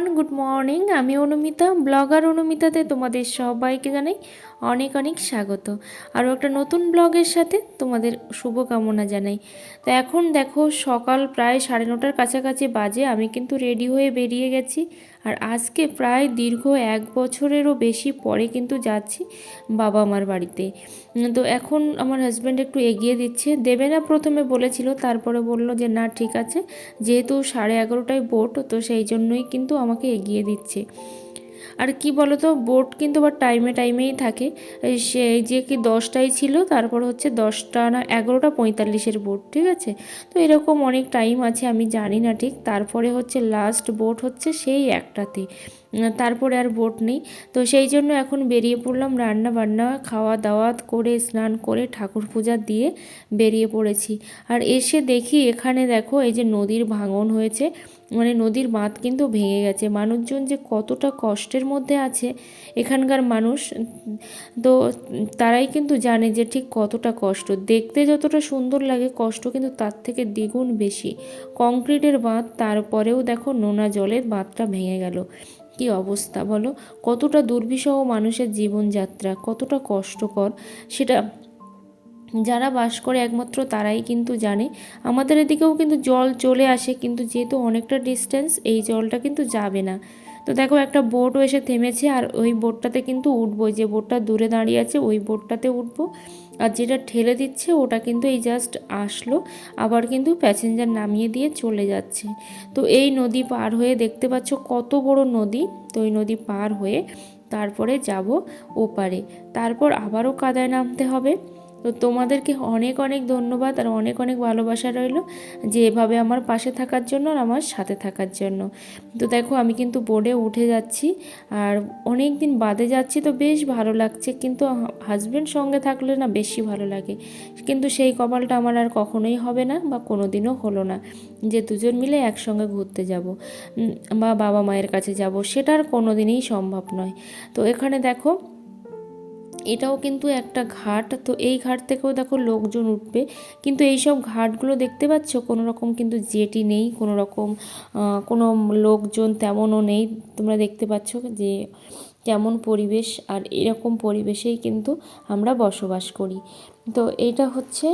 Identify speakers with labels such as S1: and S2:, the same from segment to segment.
S1: Everyone good morning আমি Anumita, blogger অনুমিতাতে তোমাদের সবাইকে জানাই অনেক অনেক স্বাগত। আরও একটা নতুন ব্লগের সাথে তোমাদের শুভকামনা জানাই। তো এখন দেখো সকাল প্রায় সাড়ে নটার কাছাকাছি বাজে, আমি কিন্তু রেডি হয়ে বেরিয়ে গেছি। আর আজকে প্রায় দীর্ঘ এক বছরেরও বেশি পরে কিন্তু যাচ্ছি বাবা মার বাড়িতে। তো এখন আমার হাজব্যান্ড একটু এগিয়ে দিচ্ছে। দেবে না প্রথমে বলেছিল, তারপরে বলল যে, না, ঠিক আছে। যেহেতু সাড়ে এগারোটায় বোট তো সেই জন্যই কিন্তু আমাকে এগিয়ে দিচ্ছে। আর কি তো বোট কিন্তু আবার টাইমে টাইমেই থাকে। সে যে কি দশটায় ছিল, তারপর হচ্ছে দশটা না এগারোটা পঁয়তাল্লিশের বোট ঠিক আছে? তো এরকম অনেক টাইম আছে, আমি জানি না ঠিক। তারপরে হচ্ছে লাস্ট বোট হচ্ছে সেই একটাতে। তারপরে আর বোট নেই। তো সেই জন্য এখন বেরিয়ে পড়লাম রান্না বান্না খাওয়া দাওয়া করে, স্নান করে, ঠাকুর পূজা দিয়ে বেরিয়ে পড়েছি। আর এসে দেখি এখানে দেখো এই যে নদীর ভাঙন হয়েছে। মানে নদীর বাঁধ কিন্তু ভেঙে গেছে। মানুষজন যে কতটা কষ্টের মধ্যে আছে এখানকার মানুষ, তো তারাই কিন্তু জানে যে ঠিক কতটা কষ্ট। দেখতে যতটা সুন্দর লাগে, কষ্ট কিন্তু তার থেকে দ্বিগুণ বেশি। কংক্রিটের বাঁধ, তারপরেও দেখো নোনা জলের বাঁধটা ভেঙে গেল। কি অবস্থা বলো? কতটা দুর্বিষহ মানুষের জীবনযাত্রা, কতটা কষ্টকর সেটা যারা বাস করে একমাত্র তারাই কিন্তু জানে। আমাদের এদিকেও কিন্তু জল চলে আসে কিন্তু যেহেতু অনেকটা ডিস্টেন্স এই জলটা কিন্তু যাবে না। তো দেখো একটা বোটও এসে থেমেছে আর ওই বোটটাতে কিন্তু উঠবো। যে বোটটা দূরে দাঁড়িয়ে আছে ওই বোটটাতে উঠবো। আর যেটা ঠেলে দিচ্ছে, ওটা কিন্তু এই জাস্ট আসলো। আবার কিন্তু প্যাসেঞ্জার নামিয়ে দিয়ে চলে যাচ্ছে। তো এই নদী পার হয়ে দেখতে পাচ্ছ কত বড় নদী। তো এই নদী পার হয়ে তারপরে যাব ওপারে। তারপর আবারও কাদায় নামতে হবে। তো তোমাদেরকে অনেক অনেক ধন্যবাদ আর অনেক অনেক ভালোবাসা রইল যে এভাবে আমার পাশে থাকার জন্য আর আমার সাথে থাকার জন্য। তো দেখো, আমি কিন্তু বোর্ডে উঠে যাচ্ছি আর অনেক দিন বাদে যাচ্ছি তো বেশ ভালো লাগছে, কিন্তু হাজব্যান্ড সঙ্গে থাকলে না বেশি ভালো লাগে। কিন্তু সেই কপালটা আমার আর কখনোই হবে না বা কোনো দিনও হলো না যে দুজন মিলে একসঙ্গে ঘুরতে যাব বা বাবা মায়ের কাছে যাব, সেটা আর কোনো দিনই সম্ভব নয়। তো এখানে দেখো এটাও কিন্তু একটা ঘাট। তো এই ঘাট থেকেও দেখো লোকজন উঠবে। কিন্তু এই সব ঘাটগুলো দেখতে পাচ্ছ? কোনো রকম কিন্তু জেটি নেই, কোনো রকম কোনো লোকজন তেমনও নেই। তোমরা দেখতে পাচ্ছ যে কেমন পরিবেশ আর এরকম পরিবেশেই কিন্তু আমরা বসবাস করি। তো এইটা হচ্ছে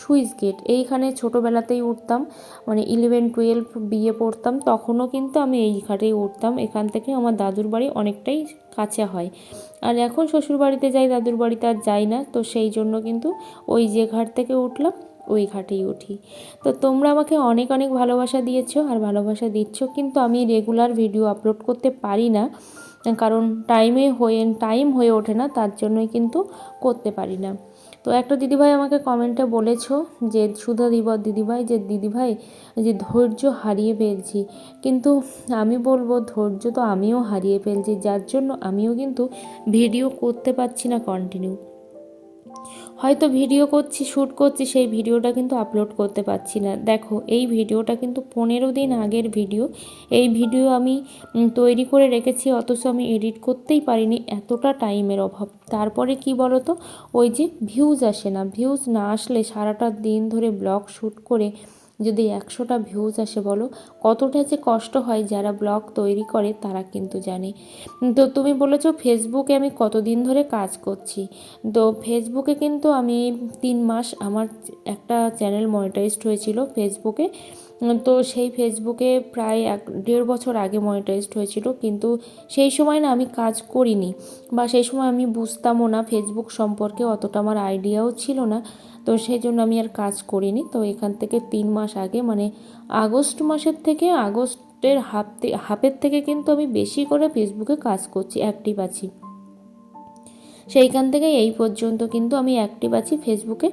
S1: সুইচ গেট। এইখানে ছোটোবেলাতেই উঠতাম মানে ইলেভেন টুয়েলভ বিয়ে পড়তাম, তখনও কিন্তু আমি এই ঘাটেই উঠতাম। এখান থেকে আমার দাদুর বাড়ি অনেকটাই কাছে হয়। আর এখন শ্বশুর বাড়িতে যাই, দাদুর বাড়িতে আর যাই না, তো সেই জন্য কিন্তু ওই যে ঘাট থেকে উঠলাম, ওই ঘাটেই উঠি। তো তোমরা আমাকে অনেক অনেক ভালোবাসা দিয়েছ, আর ভালোবাসা দিচ্ছ, কিন্তু আমি রেগুলার ভিডিও আপলোড করতে পারি না। কারণ টাইমে হয়ে টাইম হয়ে ওঠে না, তার জন্যই কিন্তু করতে পারি না। তো একটা দিদিভাই আমাকে কমেন্টে বলেছ যে, সুধা দিব, দিদিভাই, যে দিদিভাই, যে ধৈর্য হারিয়ে ফেলছি। কিন্তু আমি বলব, ধৈর্য তো আমিও হারিয়ে ফেলছি, যার জন্য আমিও কিন্তু ভিডিও করতে পারছি না কন্টিনিউ হয়তো ভিডিও করছি, শ্যুট করছি, সেই ভিডিওটা কিন্তু আপলোড করতে পারছি না। দেখো, এই ভিডিওটা কিন্তু পনেরো দিন আগের ভিডিও। এই ভিডিও আমি তৈরি করে রেখেছি, অথচ আমি এডিট করতেই পারিনি, এতটা টাইমের অভাব। তারপরে কি বলো তো ওই যে ভিউজ আসে না। ভিউজ না আসলে সারাটা দিন ধরে ব্লগ শ্যুট করে যদি একশোটা ভিউজ আসে বলো, কতটা যে কষ্ট হয় যারা ব্লগ তৈরি করে তারা কিন্তু জানে। তো তুমি বলেছ ফেসবুকে আমি কতদিন ধরে কাজ করছি। তো ফেসবুকে কিন্তু আমি তিন মাস আমার একটা চ্যানেল মনিটাইজড হয়েছিল ফেসবুকে তো সেই ফেসবুকে প্রায় এক, দেড় বছর আগে মনিটাইজড হয়েছিল, কিন্তু সেই সময় না আমি কাজ করিনি বা সেই সময় আমি বুঝতামও না ফেসবুক সম্পর্কে, অতটা আমার আইডিয়াও ছিল না, তো সেই জন্য আমি আর কাজ করিনি। তো এখান থেকে তিন মাস আগে মানে আগস্ট মাসের থেকে, আগস্টের হাফ হাফের থেকে কিন্তু আমি বেশি করে ফেসবুকে কাজ করছি অ্যাক্টিভ আছি। সেইখান থেকে এই পর্যন্ত কিন্তু আমি অ্যাক্টিভ আছি ফেসবুকে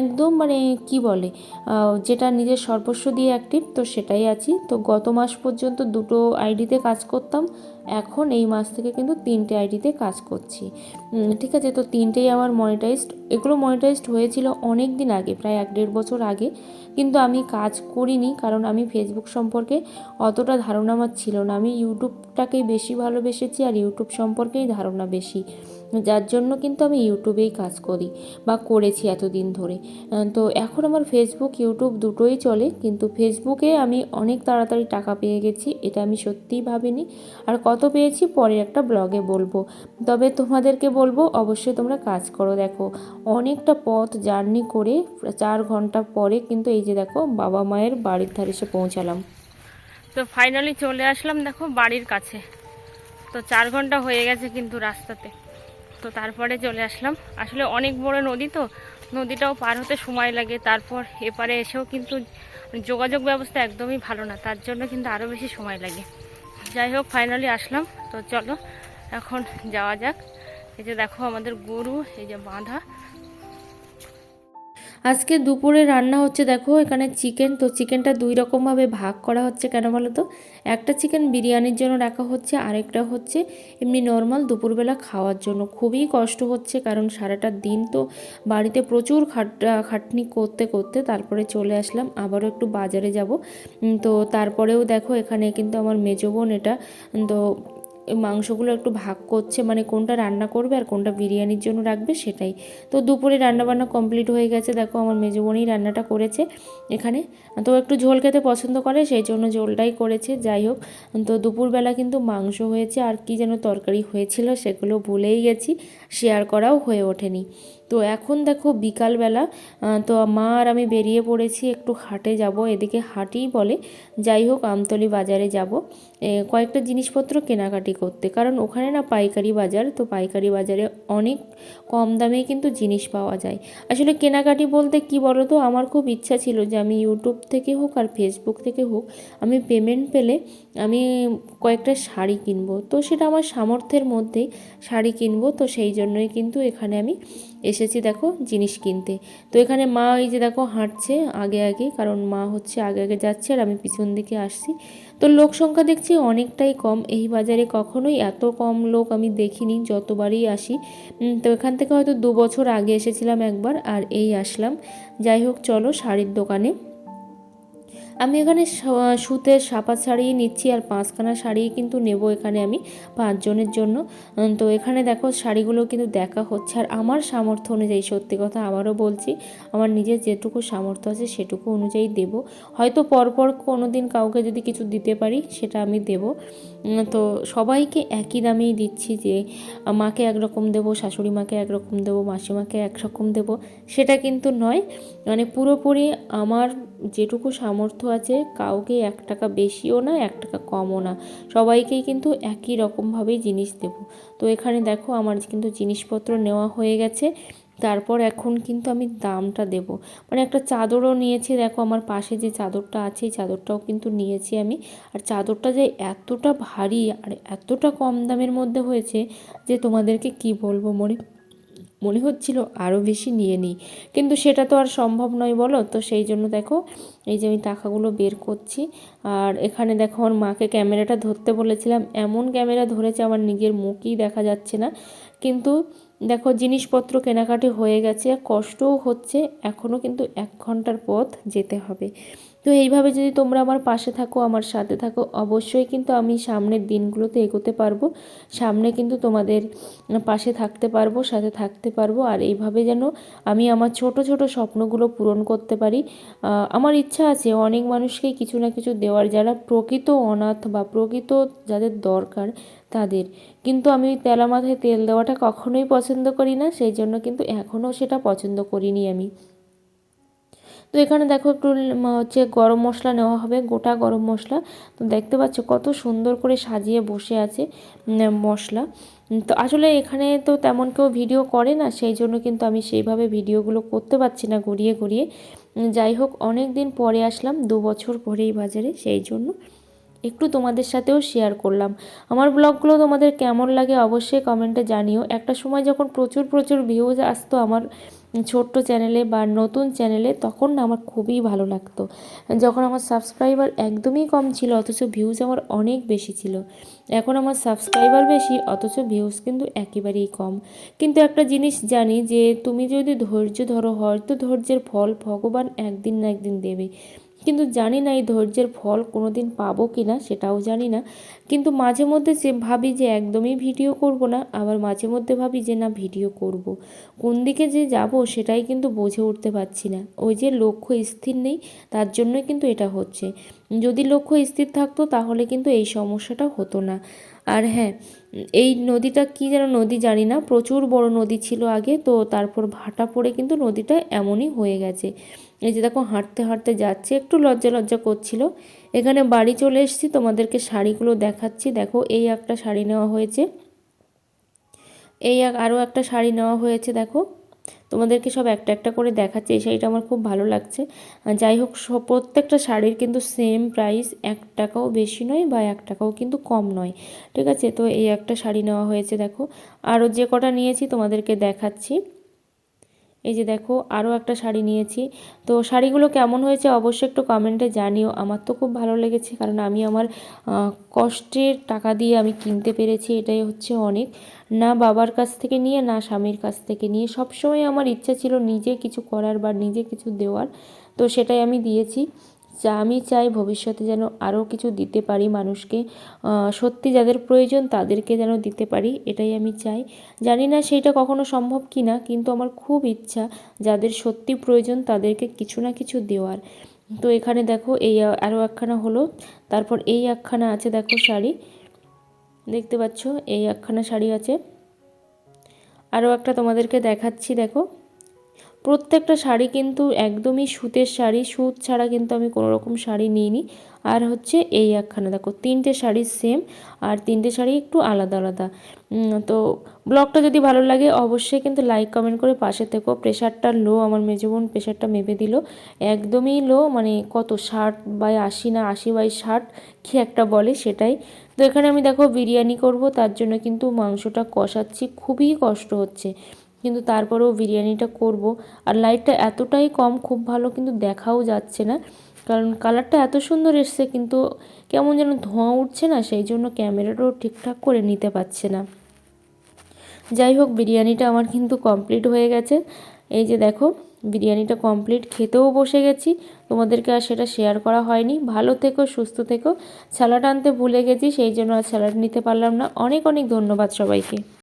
S1: একদম মানে কি বলে যেটা নিজের সর্বস্ব দিয়ে অ্যাক্টিভ তো সেটাই আছি। তো গত মাস পর্যন্ত দুটো আইডিতে কাজ করতাম, এখন এই মাস থেকে কিন্তু তিনটে আইডিতে কাজ করছি। ঠিক আছে, তো তিনটেই আমার মনিটাইজড এগুলো মনিটাইজড হয়েছিল অনেক দিন আগে, প্রায় এক দেড় বছর আগে। কিন্তু আমি কাজ করিনি, কারণ আমি ফেসবুক সম্পর্কে অতটা ধারণা আমার ছিল না। আমি ইউটিউবটাকেই বেশি ভালোবেসেছি আর ইউটিউব সম্পর্কেই ধারণা বেশি। যার জন্য কিন্তু আমি ইউটিউবেই কাজ করি বা করেছি এতদিন ধরে। তো এখন আমার ফেসবুক ইউটিউব দুটোই চলে, কিন্তু ফেসবুকে আমি অনেক তাড়াতাড়ি টাকা পেয়ে গেছি, এটা আমি সত্যিই ভাবিনি। আর কত পেয়েছি পরে একটা ব্লগে বলব। তবে তোমাদেরকে বলব, অবশ্যই তোমরা কাজ করো। দেখো, অনেকটা পথ জার্নি করে চার ঘণ্টা পরে কিন্তু এই যে দেখো, বাবা মায়ের বাড়ির ধারে এসে পৌঁছালাম। তো ফাইনালি চলে আসলাম দেখো বাড়ির কাছে। তো চার ঘণ্টা হয়ে গেছে কিন্তু রাস্তাতে। তো তারপরে চলে আসলাম। আসলে অনেক বড় নদী তো, নদীটাও পার হতে সময় লাগে। তারপর এপারে এসেও কিন্তু যোগাযোগ ব্যবস্থা একদমই ভালো না, তার জন্য কিন্তু আরও বেশি সময় লাগে। যাই হোক ফাইনালি আসলাম। তো চলো, এখন যাওয়া যাক। এই যে দেখো আমাদের গরু, এই যে বাঁধা। আজকে দুপুরে রান্না হচ্ছে, দেখো এখানে চিকেন তো চিকেনটা দুই রকমভাবে ভাগ করা হচ্ছে কেন বলো তো? একটা চিকেন বিরিয়ানির জন্য রাখা হচ্ছে, আরেকটা হচ্ছে এমনি নর্মাল দুপুরবেলা খাওয়ার জন্য। খুবই কষ্ট হচ্ছে, কারণ সারাটা দিন তো বাড়িতে প্রচুর খাট খাটনি করতে করতে তারপরে চলে আসলাম, আবারও একটু বাজারে যাব। তো তারপরেও দেখো এখানে কিন্তু আমার মেজো বোন এটা তো মাংসগুলো একটু ভাগ করছে মানে কোনটা রান্না করবে আর কোনটা বিরিয়ানির জন্য রাখবে সেটাই। তো দুপুরে রান্নাবান্না কমপ্লিট হয়ে গেছে। দেখো আমার মেজো বোনই রান্নাটা করেছে এখানে। তো একটু ঝোল খেতে পছন্দ করে, সেই জন্য ঝোলটাই করেছে। যাই হোক, তো দুপুরবেলা কিন্তু মাংস হয়েছে আর কি যেন তরকারি হয়েছিল সেগুলো ভুলেই গেছি। শেয়ার করাও হয়ে ওঠেনি। তো এখন দেখো বিকালবেলা তো মা আর আমি বেরিয়ে পড়েছি একটু হাটে যাব, এদিকে হাটই বলে। যাই হোক, আমতলি বাজারে যাব। কয়েকটা জিনিসপত্র কেনাকাটি করতে, কারণ ওখানে না পাইকারি বাজার, তো পাইকারি বাজারে অনেক কম দামেই কিন্তু জিনিস পাওয়া যায়। আসলে কেনাকাটি বলতে কি বলো তো আমার খুব ইচ্ছা ছিল যে আমি ইউটিউব থেকে হোক আর ফেসবুক থেকে হোক, আমি পেমেন্ট পেলে আমি কয়েকটা শাড়ি কিনবো। তো সেটা আমার সামর্থ্যের মধ্যেই শাড়ি কিনবো, তো সেই জন্যই কিন্তু এখানে আমি এসেছি দেখো জিনিস কিনতে। তো এখানে মা এই যে দেখো হাঁটছে আগে আগে, কারণ মা হচ্ছে আগে আগে যাচ্ছে আর আমি পিছন দিকে আসছি। তো লোক সংখ্যা দেখছি অনেকটাই কম। এই বাজারে কখনোই এত কম লোক আমি দেখিনি, যতবারই আসি। তো এখান থেকে হয়তো দু বছর আগে এসেছিলাম একবার আর এই আসলাম। যাই হোক, চলো শাড়ির দোকানে। আমি এখানে সুতের সাপা শাড়ি নিচ্ছি আর পাঁচখানা শাড়ি কিন্তু নেব এখানে আমি পাঁচজনের জন্য। তো এখানে দেখো শাড়িগুলো কিন্তু দেখা হচ্ছে। আর আমার সামর্থ্য অনুযায়ী, সত্যি কথা আবারও বলছি, আমার নিজের যেটুকু সামর্থ্য আছে সেটুকু অনুযায়ী দেব। হয়তো পরপর কোনো দিন কাউকে যদি কিছু দিতে পারি, সেটা আমি দেব। তো সবাইকে একই দামেই দিচ্ছি যে, মাকে একরকম দেবো, শাশুড়ি মাকে একরকম দেবো, মাসিমাকে একরকম দেবো, সেটা কিন্তু নয়। মানে পুরোপুরি আমার যেটুকু সামর্থ্য আছে, কাউকে এক টাকা বেশিও না, এক টাকা কমও না। সবাইকেই কিন্তু একই রকমভাবেই জিনিস দেব। তো এখানে দেখো আমার কিন্তু জিনিসপত্র নেওয়া হয়ে গেছে। তারপর এখন কিন্তু আমি দামটা দেব। মানে একটা চাদরও নিয়েছি, দেখো আমার পাশে যে চাদরটা আছে, এই চাদরটাও কিন্তু নিয়েছি আমি। আর চাদরটা যে এতটা ভারী আর এতটা কম দামের মধ্যে হয়েছে যে তোমাদেরকে কি বলব মনে? মনে হচ্ছিল আরও বেশি নিয়ে নিই। কিন্তু সেটা তো আর সম্ভব নয় বলো? তো সেই জন্য দেখো, এই যে আমি টাকাগুলো বের করছি, আর এখানে দেখো আমার মাকে ক্যামেরাটা ধরতে বলেছিলাম। এমন ক্যামেরা ধরেছে আমার নিজের মুখই দেখা যাচ্ছে না। কিন্তু দেখো, জিনিসপত্র কেনাকাটি হয়ে গেছে কষ্টও হচ্ছে এখনও কিন্তু এক ঘণ্টার পথ যেতে হবে। তো এইভাবে যদি তোমরা আমার পাশে থাকো, আমার সাথে থাকো, অবশ্যই কিন্তু আমি সামনের দিনগুলোতে এগোতে পারব, সামনে কিন্তু তোমাদের পাশে থাকতে পারব, সাথে থাকতে পারব, আর এইভাবে যেন আমি আমার ছোট ছোট স্বপ্নগুলো পূরণ করতে পারি। আমার ইচ্ছা আছে অনেক মানুষকেই কিছু না কিছু দেওয়ার, যারা প্রকৃত অনাথ বা প্রকৃত যাদের দরকার তাদের। কিন্তু আমি ওই তেলা মাথায় তেল দেওয়াটা কখনোই পছন্দ করি না, সেই জন্য কিন্তু এখনও সেটা পছন্দ করিনি আমি। তো এখানে দেখো একটু হচ্ছে গরম মশলা নেওয়া হবে, গোটা গরম মশলা। তো দেখতে পাচ্ছ কত সুন্দর করে সাজিয়ে বসে আছে মশলা। তো আসলে এখানে তো তেমন কেউ ভিডিও করে না, সেই জন্য কিন্তু আমি সেইভাবে ভিডিওগুলো করতে পারছি না গড়িয়ে গড়িয়ে যাই হোক অনেক দিন পরে আসলাম, দু বছর পরেই বাজারে, সেই জন্য। একটু তোমাদের সাথেও শেয়ার করলাম। আমার ব্লগগুলো তোমাদের কেমন লাগে অবশ্যই কমেন্টে জানিও। একটা সময় যখন প্রচুর প্রচুর ভিউজ আসতো আমার ছোট্ট চ্যানেলে বা নতুন চ্যানেলে তখন না আমার খুবই ভালো লাগতো। যখন আমার সাবস্ক্রাইবার একদমই কম ছিল, অথচ ভিউজ আমার অনেক বেশি ছিল। এখন আমার সাবস্ক্রাইবার বেশি, অথচ ভিউজ কিন্তু একেবারেই কম। কিন্তু একটা জিনিস জানি যে, তুমি যদি ধৈর্য ধরো, হয়তো ধৈর্যের ফল ভগবান একদিন না একদিন দেবে। কিন্তু জানি না এই ধৈর্যের ফল কোনো দিন পাবো কি না, সেটাও জানি না। কিন্তু মাঝে মধ্যে যে ভাবি যে একদমই ভিডিও করব না, আবার মাঝে মধ্যে ভাবি যে না ভিডিও করব। কোন দিকে যে যাব সেটাই কিন্তু বুঝে উঠতে পারছি না। ওই যে লক্ষ্য স্থির নেই, তার জন্যই কিন্তু এটা হচ্ছে। যদি লক্ষ্য স্থির থাকতো তাহলে কিন্তু এই সমস্যাটা হতো না। আর হ্যাঁ এই নদীটা কি যেন নদী জানি না, প্রচুর বড় নদী ছিল আগে, তো তারপর ভাটা পড়ে কিন্তু নদীটা এমনই হয়ে গেছে। এই যে দেখো, হাঁটতে হাঁটতে যাচ্ছে, একটু লজ্জা লজ্জা করছিল। এখানে বাড়ি চলে এসেছি, তোমাদেরকে শাড়িগুলো দেখাচ্ছি। দেখো, এই একটা শাড়ি নেওয়া হয়েছে। এই আরও একটা শাড়ি নেওয়া হয়েছে, দেখো। তোমাদেরকে সব একটা একটা করে দেখাচ্ছে, এই শাড়িটা আমার খুব ভালো লাগছে। যাই হোক প্রত্যেকটা শাড়ির কিন্তু সেম প্রাইস এক টাকাও বেশি নয় বা এক টাকাও কিন্তু কম নয়। ঠিক আছে? তো এই একটা শাড়ি নেওয়া হয়েছে, দেখো। আরও যে কটা নিয়েছি, তোমাদেরকে দেখাচ্ছি। এই যে দেখো আরও একটা শাড়ি নিয়েছি। তো শাড়িগুলো কেমন হয়েছে অবশ্যই একটু কমেন্টে জানিও। আমার তো খুব ভালো লেগেছে কারণ আমি আমার কষ্টের টাকা দিয়ে আমি কিনতে পেরেছি, এটাই হচ্ছে অনেক। না বাবার কাছ থেকে নিয়ে, না স্বামীর কাছ থেকে নিয়ে। সবসময় আমার ইচ্ছা ছিল নিজে কিছু করার বা নিজে কিছু দেওয়ার। তো সেটাই আমি দিয়েছি। যা আমি চাই ভবিষ্যতে যেন আরও কিছু দিতে পারি মানুষকে সত্যি যাদের প্রয়োজন তাদেরকে যেন দিতে পারি, এটাই আমি চাই। জানি না সেইটা কখনো সম্ভব কি না কিন্তু আমার খুব ইচ্ছা যাদের সত্যি প্রয়োজন তাদেরকে কিছু না কিছু দেওয়ার। তো এখানে দেখো এই আরও একখানা হলো, তারপর এই একখানা আছে দেখো শাড়ি। দেখতে পাচ্ছ? এই একখানা শাড়ি আছে। আরও একটা তোমাদেরকে দেখাচ্ছি, দেখো। প্রত্যেকটা শাড়ি কিন্তু একদমই সুতের শাড়ি, সুত ছাড়া কিন্তু আমি কোনো রকম শাড়ি নিইনি। আর হচ্ছে এই একখানা, দেখো, তিনটে শাড়ি সেম আর তিনটে শাড়ি একটু আলাদা আলাদা। তো ব্লগটা যদি ভালো লাগে, অবশ্যই কিন্তু লাইক কমেন্ট করে পাশে থেকো। প্রেশারটা লো আমার মেজবোন প্রেশারটা মেপে দিল। একদমই লো মানে কত, ষাট বাই আশি না, আশি বাই ষাট কি একটা বলে সেটাই। তো এখানে আমি, দেখো, বিরিয়ানি করব, তার জন্য কিন্তু মাংসটা কষাচ্ছি, খুবই কষ্ট হচ্ছে। কিন্তু তারপরেও বিরিয়ানিটা করব। আর লাইটটা এতটাই কম, খুব ভালো কিন্তু দেখাও যাচ্ছে না। কারণ কালারটা এত সুন্দর এসছে কিন্তু কেমন যেন ধোঁয়া উঠছে না, সেই জন্য ক্যামেরাটাও ঠিকঠাক করে নিতে পারছে না। যাই হোক, বিরিয়ানিটা আমার কিন্তু কমপ্লিট হয়ে গেছে। এই যে দেখো, বিরিয়ানিটা কমপ্লিট খেতেও বসে গেছি। তোমাদেরকে আর সেটা শেয়ার করা হয়নি। ভালো থেকো, সুস্থ থেকো। স্যালাড আনতে ভুলে গেছি, সেই জন্য আর স্যালাড নিতে পারলাম না। অনেক অনেক ধন্যবাদ সবাইকে।